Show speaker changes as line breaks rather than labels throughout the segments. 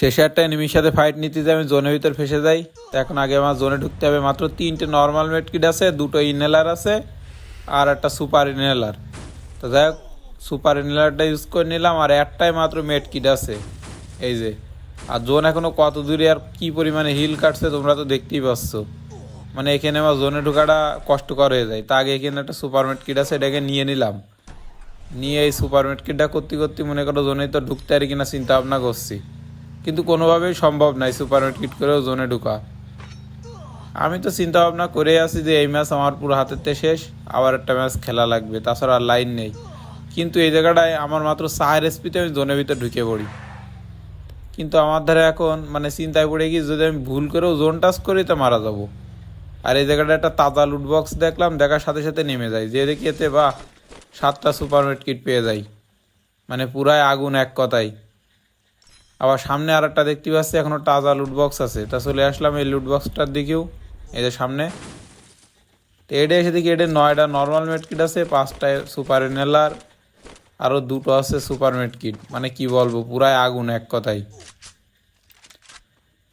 শেষে একটা এনিমির সাথে ফাইট নিতে যে আমি জোনের ভিতর ফেসে যাই। তো এখন আগে আমার জোনে ঢুকতে হবে। মাত্র তিনটে নর্মাল মেডকিট আছে, দুটো ইনহেলার আছে, আর একটা সুপার ইনহেলার তো যাই হোক সুপার ইনহেলারটা ইউজ করে নিলাম, আর একটাই মাত্র মেডকিট আছে। এই যে, আর জোন এখনও কত দূরে আর কি পরিমাণে হিল কাটছে তোমরা তো দেখতেই পাচ্ছ। মানে এখানে আমার জোনে ঢোকাটা কষ্টকর হয়ে যায়। তা আগে এখানে একটা সুপার মেডকিট আছে, এটাকে নিয়ে নিলাম। নিয়ে এই সুপার মেডকিটটা করতে করতে মনে করো জোনে তো ঢুকতে পারি কিনা চিন্তা ভাবনা করছি। কিন্তু কোনোভাবেই সম্ভব নাই সুপার কিট করেও জোনে ঢুকা। আমি তো চিন্তা ভাবনা করে আছি যে এই ম্যাচ আমার পুরো হাতেতে শেষ, আবার একটা ম্যাচ খেলা লাগবে, তাছাড়া আর লাইন নেই। কিন্তু এই জায়গাটায় আমার মাত্র চার এসপিতে আমি জোনের ভিতরে ঢুকে পড়ি। কিন্তু আমার ধারে এখন মানে চিন্তায় পড়ে গিয়ে যদি আমি ভুল করেও জোন টাচ করি তো মারা যাব। আর এই জায়গাটা একটা তাজা লুটবক্স দেখলাম, দেখার সাথে সাথে নেমে যায়। যে দেখি এতে বা সাতটা সুপার কিট পেয়ে যাই। মানে পুরাই আগুন এক কথায়। আবার সামনে আর একটা দেখতে পাচ্ছি, এখনও তাজা লুটবক্স আছে। তা চলে আসলাম এই লুট বক্সটার দিকেও এদের সামনে। তো এটা এসে দেখি এটা নয়টা নর্মাল মেড কিট আছে, পাঁচটা সুপার এনএলআর আরও দুটো আছে সুপার মেড কিট মানে কি বলব, পুরাই আগুন এক কথাই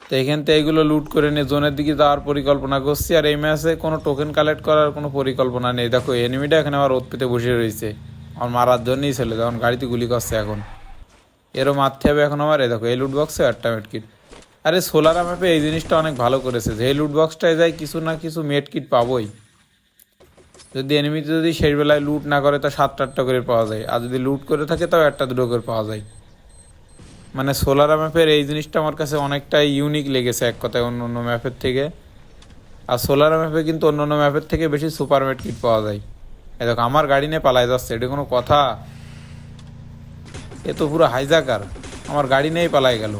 তো এখান থেকে এগুলো লুট করে নিয়ে জোনের দিকে যাওয়ার পরিকল্পনা করছি, আর এই ম্যাচে কোনো টোকেন কালেক্ট করার কোনো পরিকল্পনা নেই। দেখো এনিমিটা এখানে আমার রোদ পেতে বসে রয়েছে। আমার মারার জন্যই ছেলে যখন গাড়িতে গুলি করছে এখন। এরও মারতে হবে এখন আমার এই দেখো, এই লুট বক্সে একটা মেডকিট আরে সোলার ম্যাপে এই জিনিসটা অনেক ভালো করেছে যে, এই লুট বক্সটায় যায় কিছু না কিছু মেডকিট পাবোই। যদি এনিমিতে যদি সেই বেলায় লুট না করে, তো সাতটা আটটা করে পাওয়া যায়। আর যদি লুট করে থাকে, তাও একটা দুটো করে পাওয়া যায়। মানে সোলার ম্যাপের এই জিনিসটা আমার কাছে অনেকটাই ইউনিক লেগেছে এক কথায় অন্য অন্য ম্যাপের থেকে। আর সোলার ম্যাপে কিন্তু অন্য অন্য ম্যাপের থেকে বেশি সুপার মেড কিট পাওয়া যায়। এই দেখো, আমার গাড়ি নিয়ে পালায় যাচ্ছে, এটা কোনো কথা? এ তো পুরো হাইজাকার। আমার গাড়ি নিয়েই পালাই গেল।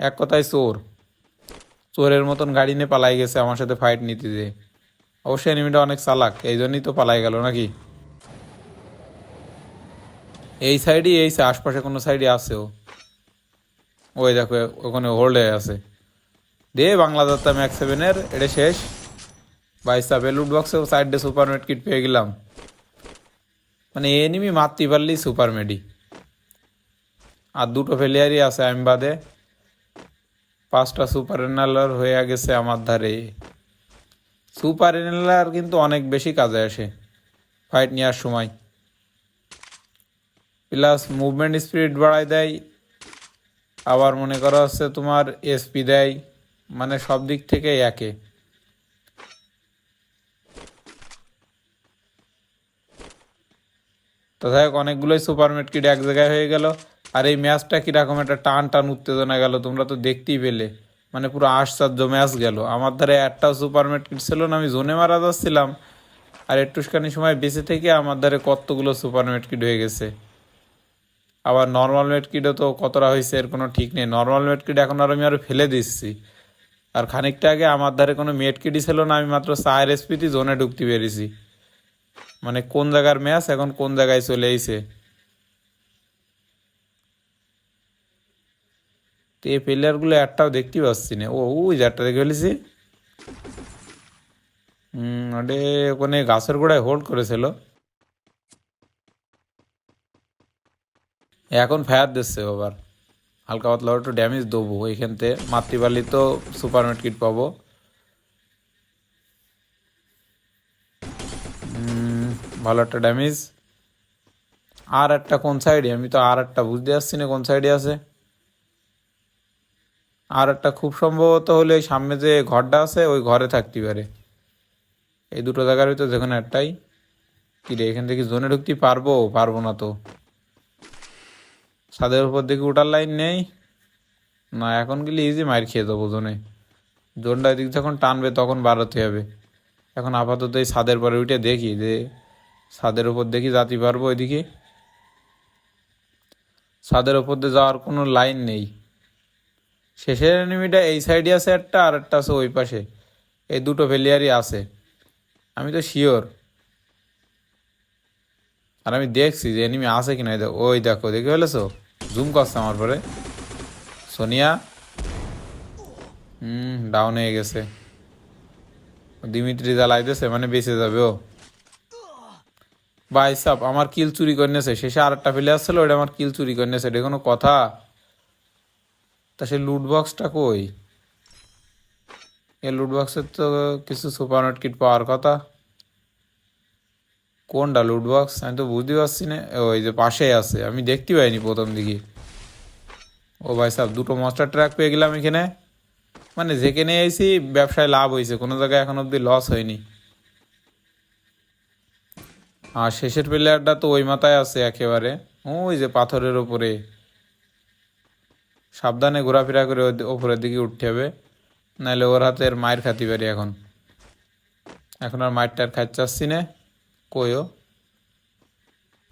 এক কথায় চোর। চোরের মতন গাড়ি নিয়ে পালাই গেছে আমার সাথে ফাইট নিতে যে অবশ্যই এনিমিটা অনেক চালাক এই জন্যই তো পালাই গেল নাকি? এই সাইডই এই আশপাশে কোনো সাইডে আছে ও ওই দেখো, ওখানে হোল্ড হয়ে আছে। দে বাংলা দত্তা ম্যাক্স সেভেনের এটা শেষ। বাইসা বেলুট বক্সে সাইড ডে সুপার মেড কিট পেয়ে গেলাম। মানে এনিমি মারতে পারলেই সুপার মেডি। আর দুটো ফেলিয়ারই আছে আমি বাদে। পাঁচটা সুপার এনালার হয়ে গেছে আমার ধারে। সুপার এনালার কিন্তু অনেক বেশি কাজে আসে ফাইট নেওয়ার সময়। প্লাস মুভমেন্ট স্পিড বাড়ায় দেয়। আবার মনে করা হচ্ছে তোমার এসপি দেয়। মানে সব দিক থেকে একে। তো যাই হোক, অনেকগুলোই সুপার কিট এক জায়গায় হয়ে গেল। আর এই ম্যাচটা কীরকম একটা টান টান উত্তেজনা গেল, তোমরা তো দেখতেই পেলে। মানে পুরো আশ্চর্য ম্যাচ গেল। আমার ধারে একটাও সুপার কিট ছিল না, আমি জোনে মারা যাচ্ছিলাম। আর একটুখানি সময় বেঁচে থেকে আমার ধারে কতগুলো সুপার কিট হয়ে গেছে। আবার নর্মাল কিটও তো কতটা হয়েছে এর কোনো ঠিক নেই। নর্মাল কিট এখন আর আমি আরও ফেলে দিচ্ছি। আর খানিকটা আগে আমার ধারে কোনো কিটই ছিল না, আমি মাত্র চার এসপিতে জোনে ঢুকতে পেরেছি। মানে কোন জায়গার ম্যাচ, এখন কোন জায়গায় চলে এসে তো এই প্লেয়ারগুলো একটাও দেখতে পাচ্ছি না। ও ওই যে দেখে ফেলেছি ওখানে গাছের গোড়ায় হোল্ড করেছিল। এখন ফায়ার দিচ্ছে আবার। হালকা পাতলা একটু ড্যামেজ দেবো। এইখান থেকে মাতৃ তো সুপার কিট পাবো। ভালো একটা ড্যামেজ আর একটা কোন সাইডে আমি তো আর একটা বুঝতে পারছি না কোন সাইডে আছে। আর একটা খুব সম্ভবত হলে সামনে যে ঘরটা আছে, ওই ঘরে থাকতে পারে। এই দুটো জায়গার ভিতর যে কোনো একটাই। কি রে, এখান থেকে জোনে ঢুকতে পারব? পারব না তো। ছাদের উপর দিকে উঠার লাইন নেই। না, এখন গেলে ইজি মার খেয়ে দেবো জোনে জোনটা এদিক যখন টানবে, তখন বাড়াতে হবে। এখন আপাতত এই ছাদের পরে উঠে দেখি যে ছাদের উপর দেখি যাতে পারব ওইদিকে। ছাদের উপর দিয়ে যাওয়ার কোনো লাইন নেই। শেষের এনিমিটা এই সাইডে আছে একটা, আর একটা আছে ওই পাশে। এই দুটো প্লেয়ারই আছে। আমি তো শিওর আর আমি দেখছি যে এনিমি আছে কিনা ওই দেখো, দেখে ফেলেছো? জুম করছে আমার পরে। সোনিয়া? হুম ডাউন হয়ে গেছে। দিমিত্রি জ্বালাইতেছে মানে বেঁচে যাবে ও। ভাই সাপ আমার কিল চুরি করে নিয়েছে শেষে আর একটা প্লেয়ার ছিল ওটা আমার কিল চুরি করে নিয়েছে এটা কোনো কথা? তা সেই লুট বক্সটা কই? এই লুট বক্সের তো কিছু সুপারনেট কিট পাওয়ার কথা। কোনটা লুট বক্স আমি তো বুঝতে পারছি না। ওই যে পাশেই আছে, আমি দেখতে পাইনি প্রথম দিকে। ও ভাই সাহেব, দুটো মাস্টার ট্র্যাক পেয়ে গেলাম এখানে। মানে যেখানে এসেছি ব্যবসায় লাভ হয়েছে কোনো জায়গায় এখন অবধি লস হয়নি। আর শেষের প্লেয়ারটা তো ওই মাথায় আছে একেবারে। ওই যে পাথরের ওপরে সাবধানে ঘোরাফেরা করে ওপরের দিকে উঠতে হবে। নাহলে ওর হাতের মায়ের খাতি পারি এখন। এখন আর মায়ের টার খাচ্ছাচ্ছি না। কইও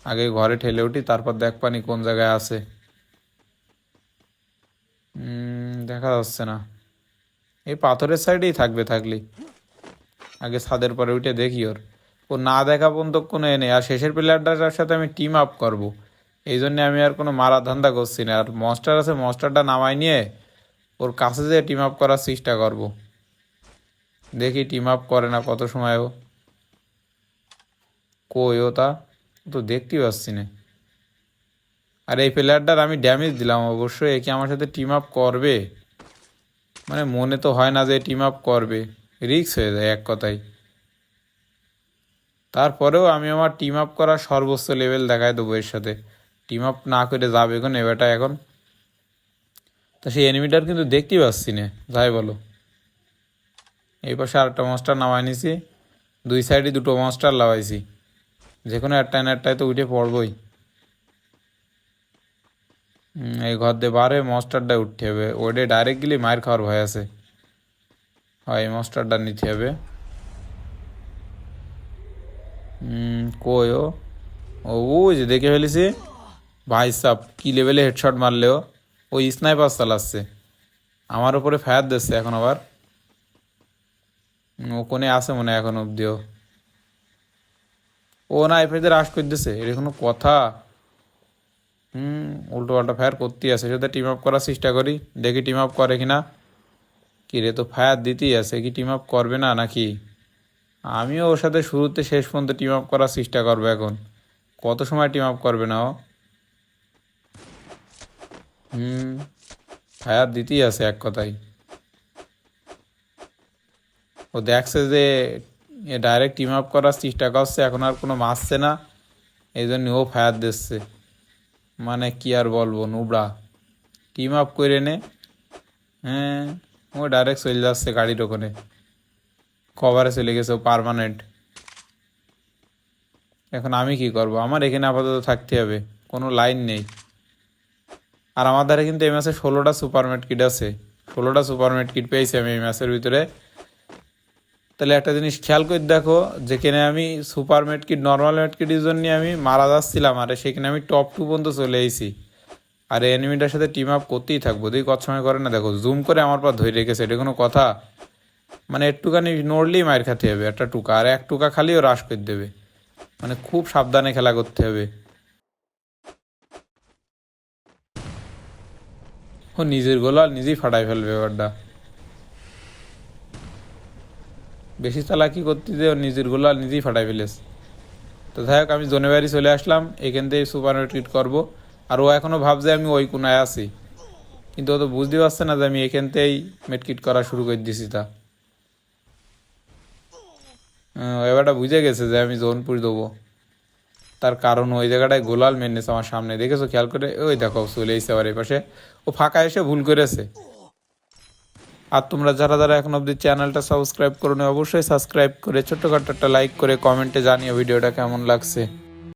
আগে ঘরে ঠেলে উঠি, তারপর দেখ পানি কোন জায়গায় আছে। দেখা যাচ্ছে না। এই পাথরের সাইডেই থাকবে থাকলি। আগে ছাদের পরে উঠে দেখি ওর। ও না দেখা পর্যন্ত কোনো এ নেই। আর শেষের প্লেয়ারটার সাথে আমি টিম আপ করব। এই জন্য আমি আর কোনো মারা ধান্দা করছি না। আর মস্টার আছে মস্টারটা নামাই নিয়ে ওর কাছে যেয়ে টিম আপ করার চেষ্টা করব। দেখি টিম আপ করে না কত সময় ও। কই ও তা? তো দেখতেই পাচ্ছি না। আর এই প্লেয়ারটার আমি ড্যামেজ দিলাম অবশ্যই একে আমার সাথে টিম আপ করবে? মানে মনে তো হয় না যে টিম আপ করবে। রিক্স হয়ে যায় এক কথায়। তারপরেও আমি আমার টিম আপ করার সর্বোচ্চ লেভেল দেখায় দেবো এর সাথে। টিম আপ না করে যাবে এখন এবারটা এখন। তা সেই এনিমিটার কিন্তু দেখতেই পাচ্ছি না। যাই বলো। এই পাশে আরেকটা মাস্টার নামাই নিছি। দুই সাইডে দুটো মাস্টার লাগাইছি। যে কোনো একটা না একটাই তো উঠে পড়বই। এই ঘর দিয়ে বারে মাস্টারটা উঠতে হবে। ওইটা ডাইরেক্ট গেলে মায়ের খাওয়ার ভয় আছে। হয়, এই মাস্টারটা নিতে হবে। কই ও? ও যে দেখে ফেলেছি। ভাই সাপ কি লেভেলে হেডশট মারলেও ওই স্নাইপার চালাচ্ছে। আমার উপরে ফায়ার দিচ্ছে এখন আবার। ও কোনে আছে মনে হয় এখন অব্দিও ও। না এফাইতে রাশ করে দিচ্ছে এটা কোনো কথা। হুম উল্টো পাল্টা ফায়ার করতেই আছে। সাথে টিম আপ করার চেষ্টা করি, দেখি টিম আপ করে কিনা। কি রে তো ফায়ার দিতেই আছে, কি টিম আপ করবে না, নাকি? আমিও ওর সাথে শুরুতে শেষ পর্যন্ত টিম আপ করার চেষ্টা করব এখন। কত সময় টিম আপ করবে না ও? হুম, ফায়ার দিতেই আছে এক কথায়। ও দেখছে যে ডাইরেক্ট টিম আপ করার চেষ্টা করছে, এখন আর কোনো মারছে না। এই জন্য ও ফায়ার দিচ্ছে। মানে কি আর বলব নুবড়া টিম আপ করে নে। হ্যাঁ ও ডাইরেক্ট চলে যাচ্ছে গাড়ির ওখানে। কভারে চলে গেছে পারমানেন্ট এখন আমি কি করব? আমার এখানে আপাতত থাকতে হবে, কোনো লাইন নেই। আর আমার ধারে কিন্তু এই মাসে ষোলোটা সুপারমেট কিট আছে। ষোলোটা সুপারমেট কিট পেয়েছি আমি এই মাসের ভিতরে। তাহলে একটা জিনিস খেয়াল করে দেখো, যেখানে আমি super mat kit normal mat কিটের জন্য আমি মারা যাচ্ছিলাম, আর সেখানে আমি টপ টু পর্যন্ত চলে এসেছি। আর এনিমিটার সাথে টিম আপ করতেই থাকব। দেখি কত সময় করে না দেখো জুম করে আমার পর ধরে রেখেছে, এটা কোনো কথা। মানে একটুখানি নড়লেই মায়ের খাতে হবে, একটা টুকা। আর এক টুকা খালিও হ্রাস করে দেবে। মানে খুব সাবধানে খেলা করতে হবে। ও নিজের গোলা নিজেই ফাটাই ফেলবে ব্যাপারটা। বেশি চালাকি করতে দিয়ে ওর নিজের গোলা নিজেই ফাটাই ফেলেছে। তো যাই হোক, আমি জোনে বাড়ি চলে আসলাম। এখান থেকে সুপার ট্রিট করব। আর ও এখনও ভাবছে আমি ওই কোনায় আছি। কিন্তু ও তো বুঝতে পারছে না যে আমি এখান থেকেই মেটকিট করা শুরু করে দিছি তা। ও এবারটা বুঝে গেছে যে আমি জোনপুর দেবো। তার কারণ ওই জায়গাটায় গোলাল মেনেছে আমার সামনে, দেখেছ? খেয়াল করে? ওই দেখো, চলে এসে আবার এই পাশে ও ফাঁকা এসে ভুল করেছে। আর তোমরা যারা যারা এখন অবধি চ্যানেলটা সাবস্ক্রাইব করো অবশ্যই সাবস্ক্রাইব করে, ছোট্ট একটা লাইক করে, কমেন্টে জানিও ভিডিওটা কেমন লাগছে।